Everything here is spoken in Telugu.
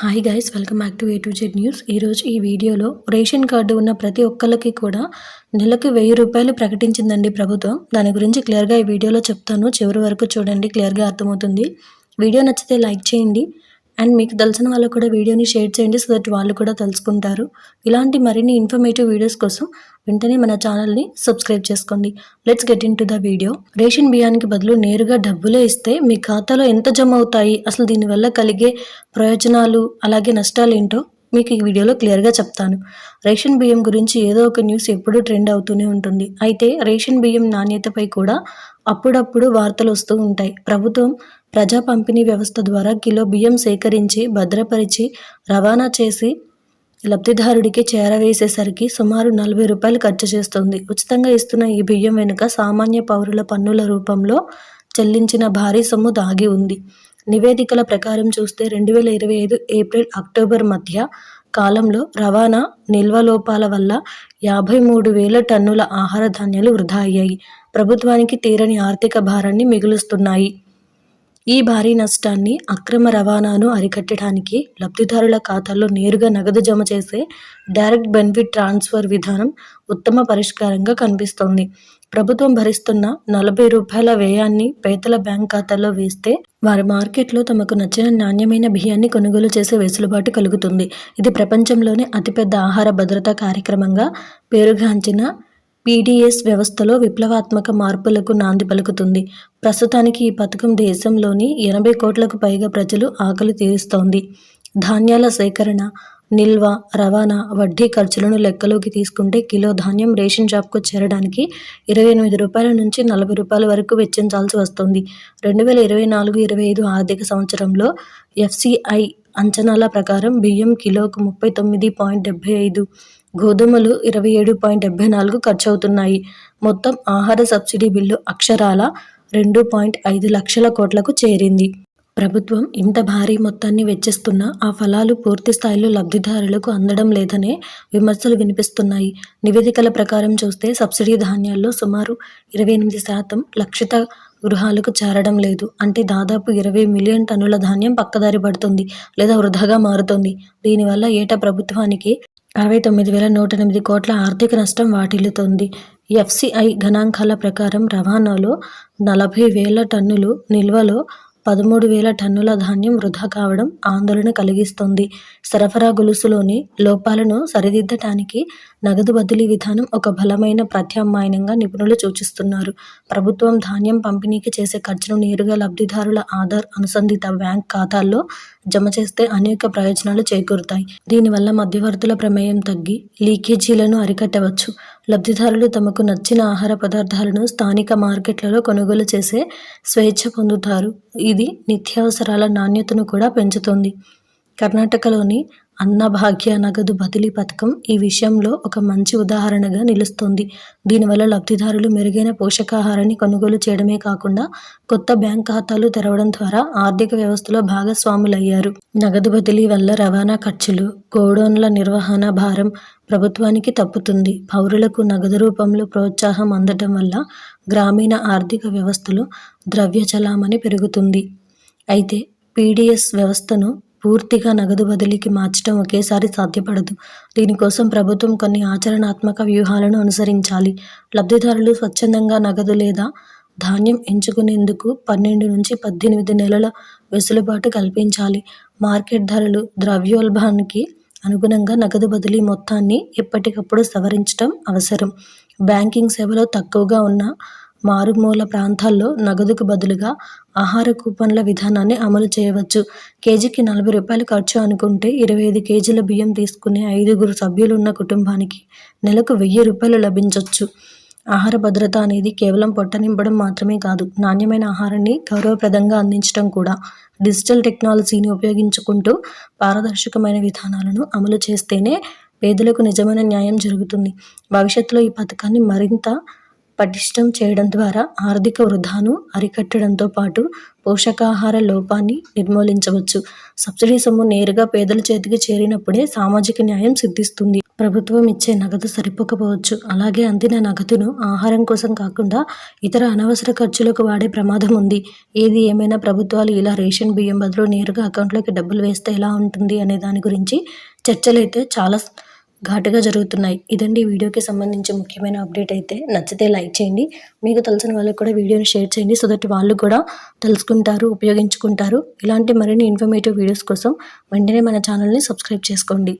Hi guys welcome back to A to Z news ఈరోజు ఈ వీడియోలో రేషన్ కార్డు ఉన్న ప్రతి ఒక్కరికి కూడా నెలకు వెయ్యి రూపాయలు ప్రకటించిందండి ప్రభుత్వం. దాని గురించి క్లియర్గా ఈ వీడియోలో చెప్తాను. చివరి వరకు చూడండి క్లియర్గా అర్థమవుతుంది. వీడియో నచ్చితే లైక్ చేయండి. అండ్ మీకు తెలిసిన వాళ్ళకు కూడా వీడియోని షేర్ చేయండి సో దట్ వాళ్ళు కూడా తెలుసుకుంటారు. ఇలాంటి మరిన్ని ఇన్ఫర్మేటివ్ వీడియోస్ కోసం వెంటనే మన ఛానల్ని సబ్స్క్రైబ్ చేసుకోండి. Let's get into the video ration బియ్యానికి బదులు నేరుగా డబ్బులే ఇస్తే మీ ఖాతాలో ఎంత జమ అవుతాయి? అసలు దీనివల్ల కలిగే ప్రయోజనాలు అలాగే నష్టాలు ఏంటో మీకు ఈ వీడియోలో క్లియర్గా చెప్తాను. రేషన్ బియ్యం గురించి ఏదో ఒక న్యూస్ ఎప్పుడూ ట్రెండ్ అవుతూనే ఉంటుంది. అయితే రేషన్ బియ్యం నాణ్యతపై కూడా అప్పుడప్పుడు వార్తలు వస్తూ ఉంటాయి. ప్రభుత్వం ప్రజా పంపిణీ వ్యవస్థ ద్వారా కిలో బియ్యం సేకరించి భద్రపరిచి రవాణా చేసి లబ్ధిదారుడికి చేరవేసేసరికి సుమారు నలభై రూపాయలు ఖర్చు చేస్తుంది. ఉచితంగా ఇస్తున్న ఈ బియ్యం వెనుక సామాన్య పౌరుల పన్నుల రూపంలో చెల్లించిన భారీ సొమ్ము దాగి ఉంది. నివేదికల ప్రకారం చూస్తే రెండు వేల ఇరవై ఐదు ఏప్రిల్ అక్టోబర్ మధ్య కాలంలో రవాణా నిల్వ లోపాల వల్ల యాభై మూడు వేల టన్నుల ఆహార ధాన్యాలు వృధా అయ్యాయి. ప్రభుత్వానికి తీరని ఆర్థిక భారాన్ని మిగులుస్తున్నాయి. ఈ భారీ నష్టాన్ని అక్రమ రవాణాను అరికట్టడానికి లబ్ధిదారుల ఖాతాల్లో నేరుగా నగదు జమ చేసే డైరెక్ట్ బెనిఫిట్ ట్రాన్స్ఫర్ విధానం ఉత్తమ పరిష్కారంగా కనిపిస్తోంది. ప్రభుత్వం భరిస్తున్న నలభై రూపాయల వ్యయాన్ని పేదల బ్యాంక్ ఖాతాల్లో వేస్తే వారి మార్కెట్లో తమకు నచ్చిన నాణ్యమైన బియ్యాన్ని కొనుగోలు చేసే వెసులుబాటు కలుగుతుంది. ఇది ప్రపంచంలోనే అతిపెద్ద ఆహార భద్రతా కార్యక్రమంగా పేరుగాంచిన పీడీఎస్ వ్యవస్థలో విప్లవాత్మక మార్పులకు నాంది పలుకుతుంది. ప్రస్తుతానికి ఈ పథకం దేశంలోని ఎనభై కోట్లకు పైగా ప్రజలు ఆకలి తీరుస్తోంది. ధాన్యాల సేకరణ నిల్వ రవాణా వడ్డీ ఖర్చులను లెక్కలోకి తీసుకుంటే కిలో ధాన్యం రేషన్ షాప్కు చేరడానికి ఇరవై ఎనిమిది రూపాయల నుంచి నలభై రూపాయల వరకు వెచ్చించాల్సి వస్తుంది. రెండు వేల ఇరవై నాలుగు ఇరవై ఐదు ఆర్థిక సంవత్సరంలో ఎఫ్సిఐ అంచనాల ప్రకారం బియ్యం కిలోకు ముప్పై తొమ్మిది పాయింట్ డెబ్బై ఐదు గోధుమలు ఇరవై ఏడు పాయింట్ డెబ్బై నాలుగు ఖర్చవుతున్నాయి. మొత్తం ఆహార సబ్సిడీ బిల్లు అక్షరాల రెండు పాయింట్ ఐదు లక్షల కోట్లకు చేరింది. ప్రభుత్వం ఇంత భారీ మొత్తాన్ని వెచ్చిస్తున్నా ఆ ఫలాలు పూర్తి స్థాయిలో లబ్ధిదారులకు అందడం లేదనే విమర్శలు వినిపిస్తున్నాయి. నివేదికల ప్రకారం చూస్తే సబ్సిడీ ధాన్యాల్లో సుమారు ఇరవై ఎనిమిది శాతం లక్షిత గృహాలకు చేరడం లేదు. అంటే దాదాపు ఇరవై మిలియన్ టన్నుల ధాన్యం పక్కదారి పడుతుంది లేదా వృధాగా మారుతుంది. దీనివల్ల ఏటా ప్రభుత్వానికి అరవై తొమ్మిది వేల నూట ఎనిమిది కోట్ల ఆర్థిక నష్టం వాటిల్లుతోంది. ఎఫ్సిఐ గణాంకాల ప్రకారం రవాణాలో నలభై వేల టన్నులు నిల్వలో పదమూడు వేల టన్నుల ధాన్యం వృధా కావడం ఆందోళన కలిగిస్తోంది. సరఫరా గొలుసులోని లోపాలను సరిదిద్దటానికి నగదు బదిలీ విధానం ఒక బలమైన ప్రత్యామ్నాయంగా నిపుణులు సూచిస్తున్నారు. ప్రభుత్వం ధాన్యం పంపిణీకి చేసే ఖర్చును నేరుగా లబ్ధిదారుల ఆధార్ అనుసంధిత బ్యాంక్ ఖాతాల్లో జమ చేస్తే అనేక ప్రయోజనాలు చేకూరుతాయి. దీనివల్ల మధ్యవర్తుల ప్రమేయం తగ్గి లీకేజీలను అరికట్టవచ్చు. లబ్ధిదారులు తమకు నచ్చిన ఆహార పదార్థాలను స్థానిక మార్కెట్లలో కొనుగోలు చేసే స్వేచ్ఛ పొందుతారు. ఇది నిత్యావసరాల నాణ్యతను కూడా పెంచుతుంది. కర్ణాటకలోని అన్నభాగ్య నగదు బదిలీ పథకం ఈ విషయంలో ఒక మంచి ఉదాహరణగా నిలుస్తుంది. దీనివల్ల లబ్ధిదారులు మెరుగైన పోషకాహారాన్ని కొనుగోలు చేయడమే కాకుండా కొత్త బ్యాంక్ ఖాతాలు తెరవడం ద్వారా ఆర్థిక వ్యవస్థలో భాగస్వాములయ్యారు. నగదు బదిలీ వల్ల రవాణా ఖర్చులు గోడౌన్ల నిర్వహణ భారం ప్రభుత్వానికి తప్పుతుంది. పౌరులకు నగదు రూపంలో ప్రోత్సాహం అందటం వల్ల గ్రామీణ ఆర్థిక వ్యవస్థలో ద్రవ్య చలామణి పెరుగుతుంది. అయితే పీడిఎస్ వ్యవస్థను పూర్తిగా నగదు బదిలీకి మార్చడం ఒకేసారి సాధ్యపడదు. దీనికోసం ప్రభుత్వం కొన్ని ఆచరణాత్మక వ్యూహాలను అనుసరించాలి. లబ్ధిదారులు స్వచ్ఛందంగా నగదు లేదా ధాన్యం ఎంచుకునేందుకు పన్నెండు నుంచి పద్దెనిమిది నెలల వెసులుబాటు కల్పించాలి. మార్కెట్ ధరలు ద్రవ్యోల్బానికి అనుగుణంగా నగదు బదిలీ మొత్తాన్ని ఎప్పటికప్పుడు సవరించడం అవసరం. బ్యాంకింగ్ సేవలో తక్కువగా ఉన్న మారుమూల ప్రాంతాల్లో నగదుకు బదులుగా ఆహార కూపన్ల విధానాన్ని అమలు చేయవచ్చు. కేజీకి నలభై రూపాయలు ఖర్చు అనుకుంటే ఇరవై ఐదు కేజీల బియ్యం తీసుకునే ఐదుగురు సభ్యులున్న కుటుంబానికి నెలకు వెయ్యి రూపాయలు లభించవచ్చు ఆహార భద్రత అనేది కేవలం పొట్ట నింపడం మాత్రమే కాదు నాణ్యమైన ఆహారాన్ని గౌరవప్రదంగా అందించడం కూడా. డిజిటల్ టెక్నాలజీని ఉపయోగించుకుంటూ పారదర్శకమైన విధానాలను అమలు చేస్తేనే పేదలకు నిజమైన న్యాయం జరుగుతుంది. భవిష్యత్తులో ఈ పథకాన్ని మరింత పటిష్టం చేయడం ద్వారా ఆర్థిక వృధాను అరికట్టడంతో పాటు పోషకాహార లోపాన్ని నిర్మూలించవచ్చు. సబ్సిడీ సొమ్ము నేరుగా పేదల చేతికి చేరినప్పుడే సామాజిక న్యాయం సిద్ధిస్తుంది. ప్రభుత్వం ఇచ్చే నగదు సరిపోకపోవచ్చు. అలాగే అందిన నగదును ఆహారం కోసం కాకుండా ఇతర అనవసర ఖర్చులకు వాడే ప్రమాదం ఉంది. ఏది ఏమైనా ప్రభుత్వాలు ఇలా రేషన్ బియ్యం బదులు నేరుగా అకౌంట్లోకి డబ్బులు వేస్తే ఎలా ఉంటుంది అనే దాని గురించి చర్చలైతే చాలా ఘాటుగా జరుగుతున్నాయి. ఇదండి వీడియోకి సంబంధించి ముఖ్యమైన అప్డేట్ అయితే. నచ్చితే లైక్ చేయండి. మీకు తెలిసిన వాళ్ళకి కూడా వీడియోని షేర్ చేయండి. సో దట్ వాళ్ళు కూడా తెలుసుకుంటారు ఉపయోగించుకుంటారు. ఇలాంటి మరిన్ని ఇన్ఫర్మేటివ్ వీడియోస్ కోసం వెంటనే మన ఛానల్ని సబ్స్క్రైబ్ చేసుకోండి.